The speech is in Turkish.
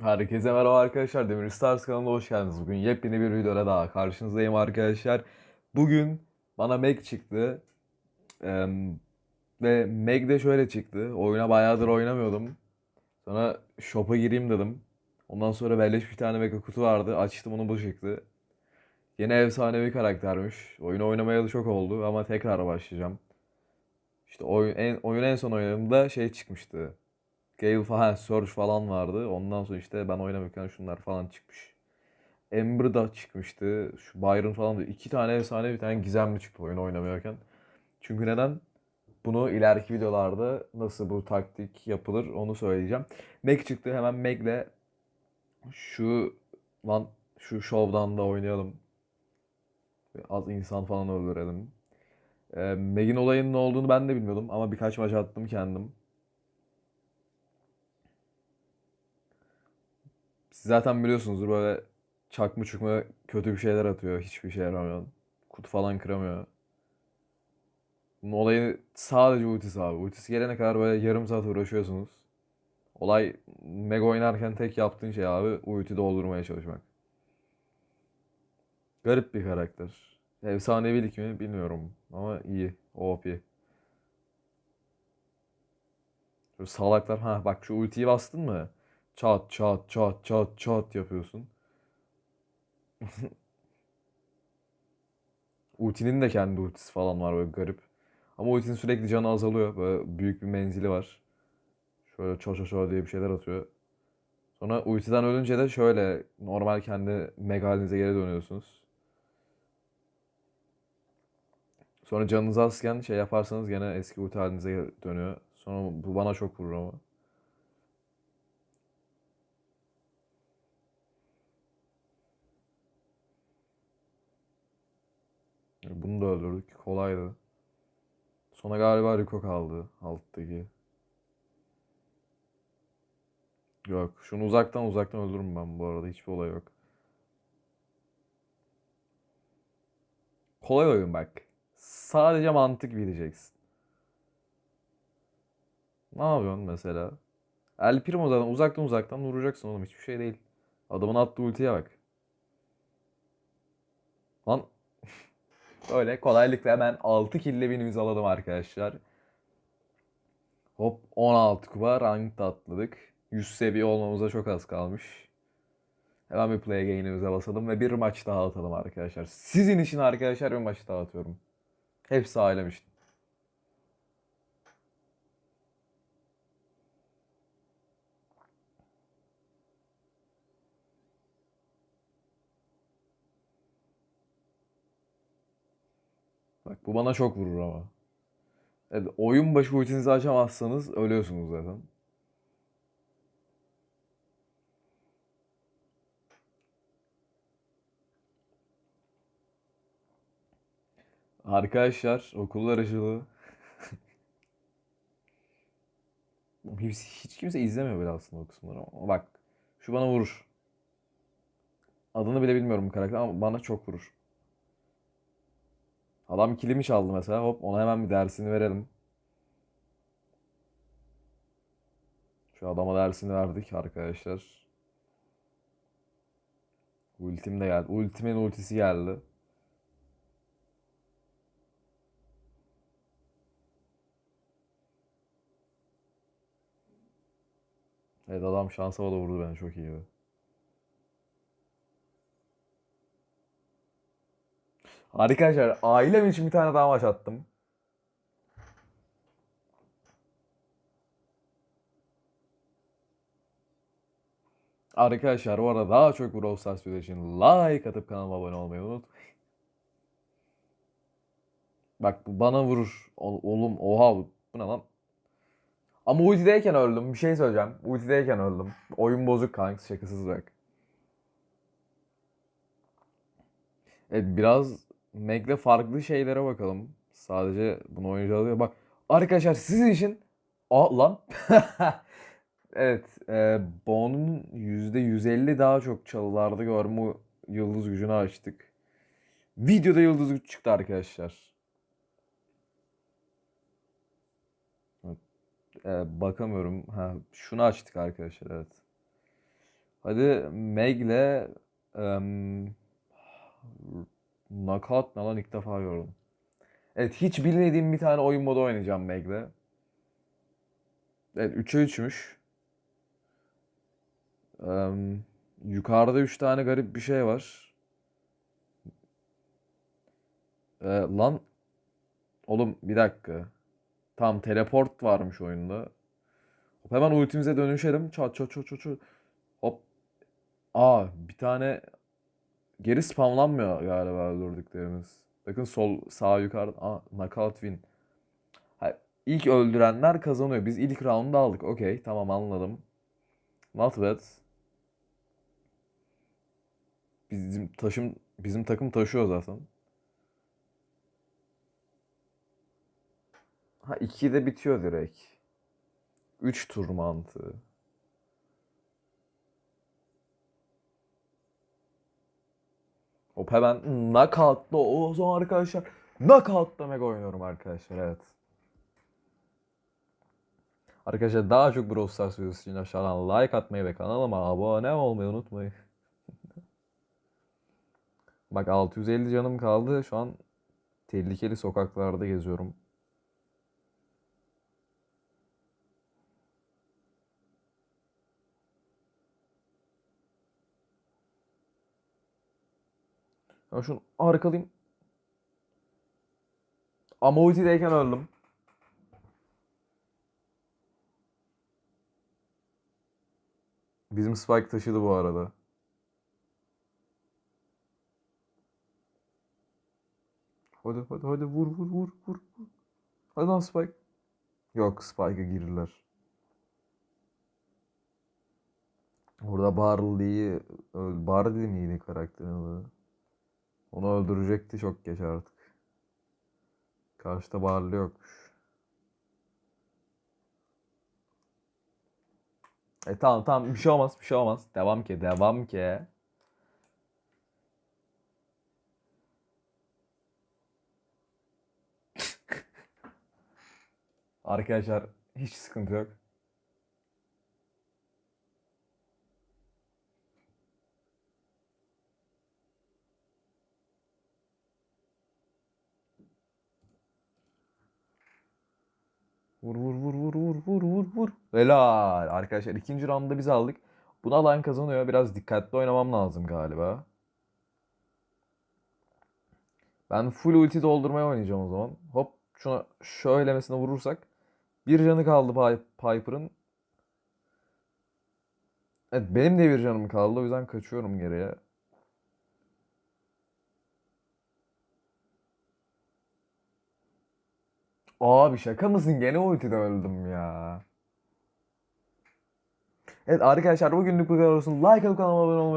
Herkese merhaba arkadaşlar. Demir Stars kanalına hoş geldiniz. Bugün yepyeni bir videoyla daha karşınızdayım arkadaşlar. Bugün bana Meg çıktı. Eee, ve Meg de şöyle çıktı. Oyuna bayağıdır oynamıyordum. Sonra shop'a gireyim dedim. Ondan sonra beleş bir tane mega kutu vardı. Açtım onu bu çıktı. Yine efsanevi karaktermiş. Oyunu oynamayalı çok oldu ama tekrar başlayacağım. İşte oyun en, oyun en son oynadığımda şey çıkmıştı. Gale falan, Surge falan vardı. Ondan sonra işte ben oynamıyorken şunlar falan çıkmış. Ember da çıkmıştı. Şu Byron falan da. iki tane efsane bir tane gizemli çıktı oyun oynamıyorken. Çünkü neden? Bunu ileriki videolarda nasıl bu taktik yapılır onu söyleyeceğim. Meg çıktı. Hemen Meg'le şu lan şu şovdan da oynayalım. Az insan falan öldürelim. Ee, Meg'in olayının ne olduğunu ben de bilmiyordum ama birkaç maç attım kendim. Zaten biliyorsunuzdur böyle çakma çukma kötü bir şeyler atıyor. Hiçbir şey yaramıyor. Kutu falan kıramıyor. Bunun olayı sadece ultisi abi. Ultisi gelene kadar böyle yarım saat uğraşıyorsunuz. Olay Mega oynarken tek yaptığın şey abi ulti doldurmaya çalışmak. Garip bir karakter. Efsanevilik mi bilmiyorum ama iyi. OP. Şu salaklar ha bak şu ultiyi bastın mı? Çat çat çat çat çat yapıyorsun. Ultinin de kendi ultisi falan var böyle garip. Ama ultinin sürekli canı azalıyor. Böyle büyük bir menzili var. Şöyle ço ço ço diye bir şeyler atıyor. Sonra ultiden ölünce de şöyle normal kendi mega halinize geri dönüyorsunuz. Sonra canınız azken şey yaparsanız gene eski ulti halinize dönüyor. Sonra bu bana çok vurur ama. Bunu da öldürdük. Kolaydı. Sonra galiba Rico kaldı alttaki. Yok. Şunu uzaktan uzaktan öldürürüm ben bu arada. Hiçbir olay yok. Kolay oyun bak. Sadece mantık bileceksin. Ne yapıyorsun mesela? El Primo zaten uzaktan uzaktan vuracaksın oğlum. Hiçbir şey değil. Adamın attığı ultiye bak. Lan Öyle kolaylıkla hemen 6 kille binimizi alalım arkadaşlar. Hop 16 kupa ranked atladık. 100 seviye olmamıza çok az kalmış. Hemen bir play game'imize basalım ve bir maç daha atalım arkadaşlar. Sizin için arkadaşlar bir maç daha atıyorum. Hepsi ailem Bak bu bana çok vurur ama. Evet, oyun başı ultinizi açamazsanız ölüyorsunuz zaten. Arkadaşlar okullar açıldı. Hiç, hiç kimse izlemiyor bile aslında o kısımları ama bak şu bana vurur. Adını bile bilmiyorum bu karakter ama bana çok vurur. Adam kilimi çaldı mesela hop ona hemen bir dersini verelim. Şu adama dersini verdik arkadaşlar. Ultim de geldi. Ultimin ultisi geldi. Evet adam şansa da vurdu beni çok iyi. Arkadaşlar ailem için bir tane daha maç attım. Arkadaşlar bu arada daha çok Brawl Stars video için like atıp kanalıma abone olmayı unutmayın. Bak bu bana vurur. Oğlum oha bu ne lan? Ama ultideyken öldüm. Bir şey söyleyeceğim. Ultideyken öldüm. Oyun bozuk kanka şakasız bak. Evet biraz Meg'le farklı şeylere bakalım. Sadece bunu oyuncu alıyor. Bak arkadaşlar sizin için Aa lan. Evet, e, Bono'nun %150 daha çok çalılarda görme yıldız gücünü açtık. Videoda yıldız güç çıktı arkadaşlar. Evet, e, bakamıyorum. Ha, şunu açtık arkadaşlar evet. Hadi Meg'le em, Knockout ne lan ilk defa gördüm. Evet hiç bilmediğim bir tane oyun modu oynayacağım Meg'le. Evet 3'e 3'müş. Em, yukarıda 3 tane garip bir şey var. E, lan oğlum bir dakika. Tamam teleport varmış oyunda. Hop, hemen ultimize dönüşelim. Çat çat çat çat çat. Hop. Aa bir tane geri spamlanmıyor galiba öldürdüklerimiz. Bakın sol sağ yukarıda. Aa knockout win. Ha, ilk öldürenler kazanıyor. Biz ilk round'u aldık. Okey tamam anladım. Not bad. Bizim taşım bizim takım taşıyor zaten. Ha 2'de bitiyor direkt. 3 tur mantığı. Hop hemen knockout'la o zaman arkadaşlar knockout'la mega oynuyorum arkadaşlar evet. Arkadaşlar daha çok Brawl Stars videosu için aşağıdan like atmayı ve kanalıma abone olmayı unutmayın. Bak 650 canım kaldı. Şu an tehlikeli sokaklarda geziyorum. Ya şunu arkalayayım. Ama ultideyken öldüm. Bizim Spike taşıdı bu arada. Hadi hadi hadi vur vur vur vur. Hadi lan Spike. Yok Spike'a girirler. Orada Barley'i Barley miydi karakterin adı? Onu öldürecekti çok geç artık. Karşıda Barley yokmuş. E tamam tamam bir şey olmaz bir şey olmaz. Devam ki devam ki. Arkadaşlar hiç sıkıntı yok. Vur vur vur vur vur vur vur vur. Helal. Arkadaşlar ikinci roundda biz aldık. Bunu alan kazanıyor. Biraz dikkatli oynamam lazım galiba. Ben full ulti doldurmaya oynayacağım o zaman. Hop şuna şöylemesine vurursak. Bir canı kaldı Pi- Piper'ın. Evet benim de bir canım kaldı. O yüzden kaçıyorum geriye. Abi şaka mısın? Gene ultide öldüm ya. Evet arkadaşlar bugünlük bu kadar olsun. Like atıp kanalıma abone olmayı